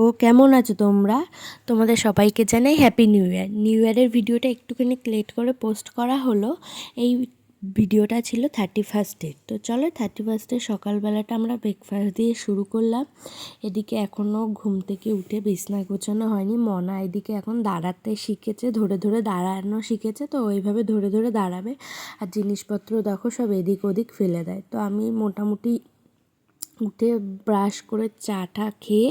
ও কেমন আছো তোমরা? তোমাদের সবাইকে জানাই হ্যাপি নিউ ইয়ার নিউ ইয়ারের ভিডিওটা একটুখানি লেট করে পোস্ট করা হলো। এই ভিডিওটা ছিল থার্টি ফার্স্টের তো চলো থার্টি ফার্স্টের সকালবেলাটা আমরা ব্রেকফাস্ট দিয়ে শুরু করলাম। এদিকে এখনও ঘুম থেকে উঠে বিছনা গোছানো হয়নি। মনা এদিকে এখন দাঁড়াতে শিখেছে, ধরে ধরে দাঁড়ানো শিখেছে। তো ওইভাবে ধরে ধরে দাঁড়াবে। আর জিনিসপত্র দেখো সব এদিক ওদিক ফেলে দেয়। তো আমি মোটামুটি উঠে ব্রাশ করে চাটা খেয়ে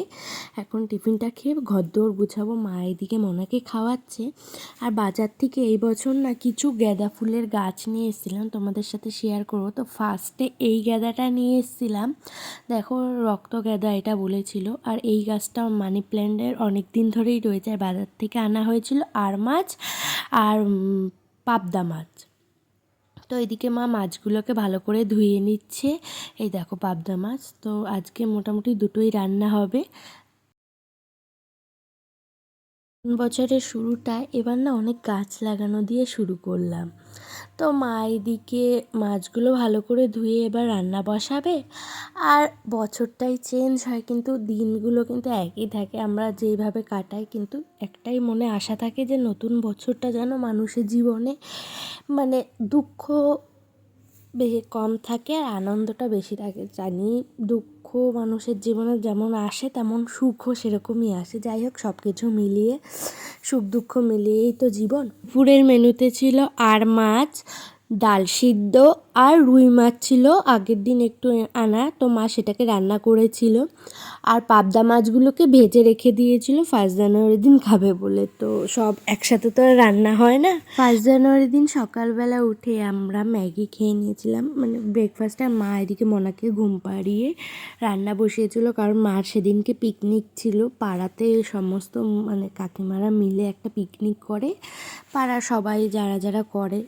এখন টিফিনটা খেয়ে ঘরদোর গুছাবো। মা এদিকে মনাকে খাওয়াচ্ছে। আর বাজার থেকে এই বছর না কিছু গ্যাদা ফুলের গাছ নিয়ে এসেছিলাম, তোমাদের সাথে শেয়ার করব। তো ফার্স্টে এই গ্যাদাটা নিয়ে এসেছিলাম। দেখো রক্ত গ্যাদা এটা বলেছিল। আর এই গাছটা মানি প্ল্যান্টের অনেক দিন ধরেই রয়েছে। বাজার থেকে আনা হয়েছিল আর মাছ আর পাবদা মাছ। তো এদিকে মা মাছগুলোকে ভালো করে ধুয়ে নিচ্ছে। এই দেখো পাবদা মাছ। তো আজকে মোটামুটি দুটোই রান্না হবে। বছরের শুরুটা এবার না অনেক গাছ লাগানো দিয়ে শুরু করলাম। তো মা এদিকে মাছগুলো ভালো করে ধুয়ে এবার রান্না বসাবে। আর বছরটাই চেঞ্জ হয়, কিন্তু দিনগুলো কিন্তু একই থাকে। আমরা যেইভাবে কাটাই, কিন্তু একটাই মনে আশা থাকে যে নতুন বছরটা যেন মানুষের জীবনে মানে দুঃখ কম থাকে আর আনন্দটা বেশি থাকে। জানি দুঃখ মানুষের জীবনে যেমন আসে, তেমন সুখও সেরকমই আসে। যাই হোক সব কিছু মিলিয়ে সুখ দুঃখ মিলিয়েই তো জীবন। পুরের মেনুতে ছিল আর মাছ ডাল সিদ্ধ আর রুই মাছ ছিল। আগের দিন একটু আনা, তো মা সেটাকে রান্না করেছিল। আর পাবদা মাছগুলোকে ভেজে রেখে দিয়েছিল। ফার্স্ট জানুয়ারির দিন খাবে বলে। তো সব একসাথে তো রান্না হয় না। ফার্স্ট জানুয়ারির দিন সকালবেলা উঠে আমরা ম্যাগি খেয়ে নিয়েছিলাম। মানে ব্রেকফাস্টে মা এদিকে মনাকে ঘুম পাড়িয়ে রান্না বসিয়েছিল। কারণ মার সেদিনকে পিকনিক ছিল। পাড়াতে সমস্ত মানে কাকিমারা মিলে একটা পিকনিক করে। পাড়ার সবাই যারা যারা করে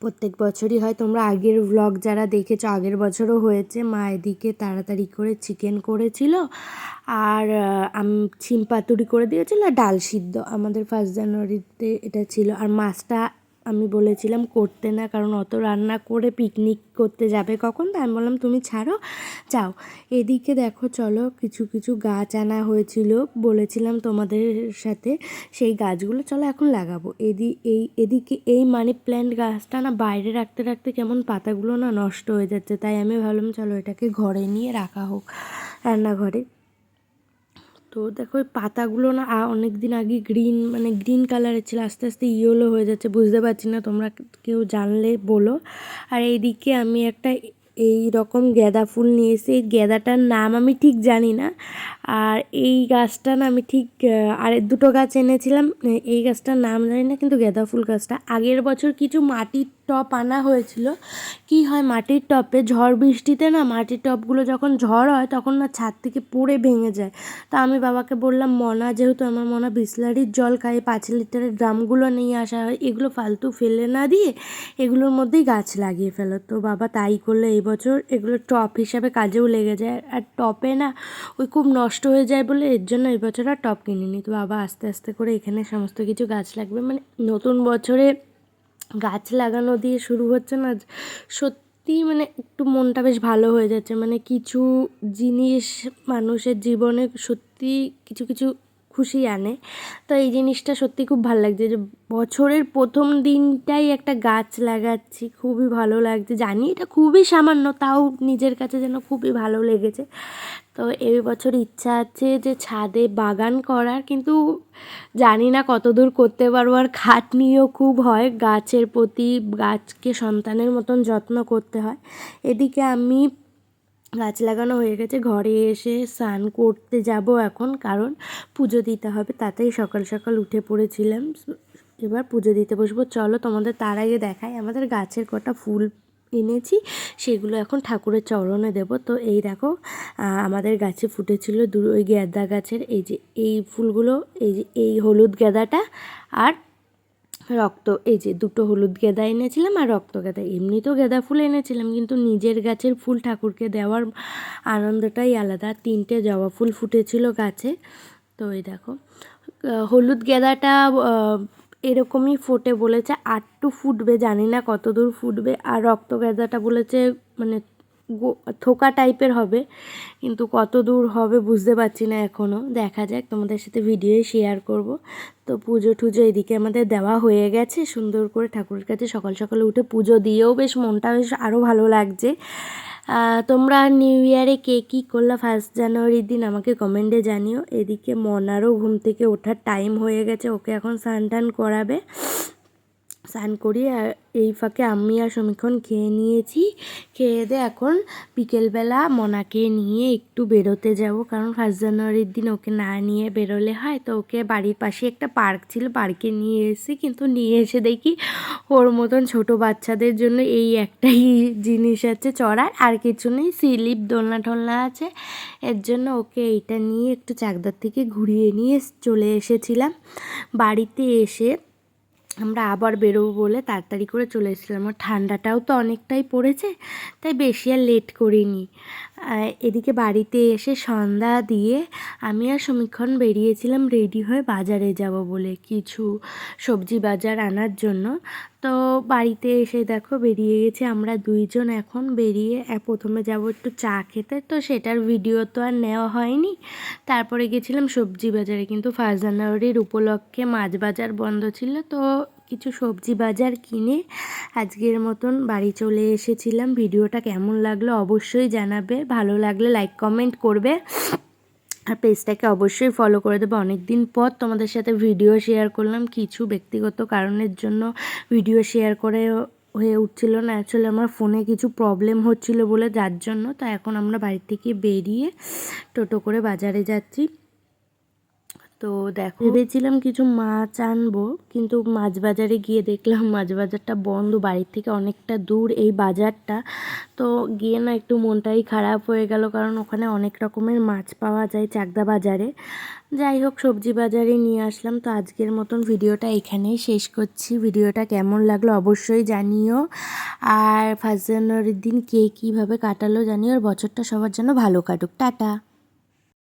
প্রত্যেক বছরই হয়। তোমরা আগের ভ্লগ যারা দেখেছ, আগের বছরও হয়েছে। মা এদিকে তাড়াতাড়ি করে চিকেন করেছিল আর আমি পাতুরি করে দিয়েছিল আর ডাল সিদ্ধ। আমাদের ফার্স্ট জানুয়ারিতে এটা ছিল। আর মাছটা আমি বলেছিলাম করতে না, কারণ অত রান্না করে পিকনিক করতে যাবে কখন? তা আমি বললাম, তুমি ছাড়ো, যাও। এদিকে দেখো, চলো, কিছু কিছু গাছ আনা হয়েছিল, বলেছিলাম তোমাদের সাথে, সেই গাছগুলো চলো এখন লাগাবো। এদি, এই, এদিকে এই মানি প্ল্যান্ট গাছটা না বাইরে রাখতে রাখতে কেমন পাতাগুলো না নষ্ট হয়ে যাচ্ছে, তাই আমি ভাবলাম, চলো এটাকে ঘরে নিয়ে রাখা হোক রান্নাঘরে। তো দেখো ওই পাতাগুলো না অনেক দিন আগে গ্রিন মানে গ্রিন কালারের ছিল, আস্তে আস্তে ইয়েলো হয়ে যাচ্ছে, বুঝতে পারছি না, তোমরা কেউ জানলে বলো। আর এইদিকে আমি একটা এই রকম গ্যাদা ফুল নিয়ে এসে এই গ্যাদাটার নাম আমি ঠিক জানি না। আর এই গাছটা না আমি ঠিক আর দুটো গাছ এনেছিলাম এই গাছটার নাম জানি না, কিন্তু গ্যাদা ফুল গাছটা। আগের বছর কিছু মাটির টপ আনা হয়েছিল। কি হয়, মাটির টপে ঝড় বৃষ্টিতে না মাটির টপগুলো যখন ঝড় হয়, তখন না ছাদ থেকে পড়ে ভেঙে যায়। তা আমি বাবাকে বললাম, মনা, যেহেতু আমার মনা বিসলারির জল খাই পাঁচ লিটারের ড্রামগুলো নিয়ে আসা হয়, এগুলো ফালতু ফেলে না দিয়ে এগুলোর মধ্যেই গাছ লাগিয়ে ফেলো। তো বাবা তাই করলে এই বছর। এগুলো টপ হিসাবে কাজেও লেগে যায়। আর টপে না ওই খুব নষ্ট হয়ে যায় বলে এর জন্য এই বছর আর টপ কিনিনি। তো বাবা আস্তে আস্তে করে এখানে সমস্ত কিছু গাছ লাগবে। মানে নতুন বছরে গাছ লাগানো দিয়ে শুরু হচ্ছে না, সত্যি মানে একটু মনটা বেশ ভালো হয়ে যাচ্ছে। মানে কিছু জিনিস মানুষের জীবনে সত্যি কিছু কিছু খুশি আনে। তো এই জিনিসটা সত্যি খুব ভালো লাগছে যে বছরের প্রথম দিনটাই একটা গাছ লাগাচ্ছি, খুবই ভালো লাগছে। জানি এটা খুবই সামান্য, তাও নিজের কাছে যেন খুবই ভালো লেগেছে। তো এই বছর ইচ্ছা আছে যে ছাদে বাগান করার, কিন্তু জানি না কত দূর করতে পারব। আর খাটনিও খুব হয়, গাছের প্রতি গাছকে সন্তানের মতন যত্ন করতে হয়। এদিকে আমি গাছ লাগানো হয়ে গেছে। ঘরে এসে স্নান করতে যাব এখন, কারণ পুজো দিতে হবে, তাতেই সকাল সকাল উঠে পড়েছিলাম। এবার পুজো দিতে বসবো। চলো তোমাদের তার আগে দেখাই। আমাদের গাছের কটা ফুল এনেছি, সেগুলো এখন ঠাকুরের চরণে দেব। তো এই দেখো আমাদের গাছে ফুটেছিল দু, ওই গ্যাদা গাছের, এই যে এই ফুলগুলো, এই যে এই হলুদ গ্যাদাটা আর রক্ত, এই যে দুটো হলুদ গেঁদা এনেছিলাম আর রক্ত গেঁদা। এমনিতেও গেঁদা ফুল এনেছিলাম, কিন্তু নিজের গাছের ফুল ঠাকুরকে দেওয়ার আনন্দটাই আলাদা। তিনটে জবা ফুল ফুটেছিল গাছে। তো এই দেখো হলুদ গেঁদাটা এরকমই ফোটে বলেছে, আটটু ফুটবে, জানি না কত দূর ফুটবে। আর রক্ত গেঁদাটা বলেছে মানে থোকা টাইপের হবে, কিন্তু কত দূর হবে বুঝতে পারছি না এখনও দেখা যাক, তোমাদের সাথে ভিডিও শেয়ার করব। তো পুজো টুজো এদিকে আমাদের দেওয়া হয়ে গেছে, সুন্দর করে ঠাকুরের কাছে সকাল সকালে উঠে পুজো দিয়েও বেশ মনটা বেশ আরও ভালো লাগছে। তোমরা নিউ ইয়ারে কে কী করলা ফার্স্ট জানুয়ারির দিন আমাকে কমেন্টে জানিও। এদিকে মনারও ঘুম থেকে ওঠার টাইম হয়ে গেছে, ওকে এখন স্নান টান করাবে। স্নান করি আর এই ফাঁকে আমি আর সমীক্ষণ খেয়ে নিয়েছি। খেয়ে দিয়ে এখন বিকেলবেলা মনাকে নিয়ে একটু বেরোতে যাব। কারণ ফার্স্ট জানুয়ারির দিন ওকে না নিয়ে বেরোলে হয় তো ওকে বাড়ির পাশে একটা পার্ক ছিল পার্কে নিয়ে এসেছি। কিন্তু নিয়ে এসে দেখি ওর মতন ছোট বাচ্চাদের জন্য এই একটাই জিনিস আছে চড়ার। আর কিছু নেই, স্লিপ, দোলনা টোলনা আছে। এর জন্য ওকে এইটা নিয়ে একটু চাকদার থেকে ঘুরিয়ে নিয়ে চলে এসেছিলাম। বাড়িতে এসে আমরা আবার বেরোবো বলে তাড়াতাড়ি করে চলে এসেছিলাম। আর ঠান্ডাটাও তো অনেকটাই পড়েছে, তাই বেশি আর লেট করিনি। এদিকে বাড়িতে এসে সন্ধ্যা দিয়ে আমি আর সমীক্ষণ বেরিয়েছিলাম রেডি হয়ে বাজারে যাব বলে কিছু সবজি বাজার আনার জন্য। তো বাড়িতে এসে দেখো বেরিয়ে গেছি, আমরা দুইজন এখন বেরিয়ে প্রথমে যাব একটু চা খেতে, তো সেটার ভিডিও তো আর নেওয়া হয়নি। তারপরে গেছিলাম সবজি বাজারে, কিন্তু ফার্স্ট জানুয়ারির উপলক্ষে মাছ বাজার বন্ধ ছিল, তো কিছু সবজি বাজার কিনে আজকের মতন বাড়ি চলে এসেছিলাম। ভিডিওটা কেমন লাগল অবশ্যই জানাবে, ভালো লাগলে লাইক কমেন্ট করবে। আর পেজটাকে অবশ্যই ফলো করে দেবো। অনেক দিন পর তোমাদের সাথে ভিডিও শেয়ার করলাম। কিছু ব্যক্তিগত কারণের জন্য ভিডিও শেয়ার করে হয়ে উঠছিল না। অ্যাকচুয়ালি আমার ফোনে কিছু প্রবলেম হচ্ছিল বলে, যার জন্য তো এখন আমরা বাড়ি থেকে বেরিয়ে টোটো করে বাজারে যাচ্ছি। তো দেখো ভেবেছিলাম কিছু মাছ আনব, কিন্তু মাছ বাজারে গিয়ে দেখলাম মাছ বাজারটা বন্ধ, বাড়ির থেকে অনেকটা দূর এই বাজারটা। তো গিয়ে না একটু মনটাই খারাপ হয়ে গেল, কারণ ওখানে অনেক রকমের মাছ পাওয়া যায় চাকদা বাজারে। যাই হোক, সবজি বাজারে নিয়ে আসলাম। তো আজকের মতন ভিডিওটা এখানেই শেষ করছি। ভিডিওটা কেমন লাগল অবশ্যই জানিও। আর ফার্স্ট জানুয়ারির দিন কে কীভাবে কাটালো জানিও। আর বছরটা সবার জন্য ভালো কাটুক। টাটা।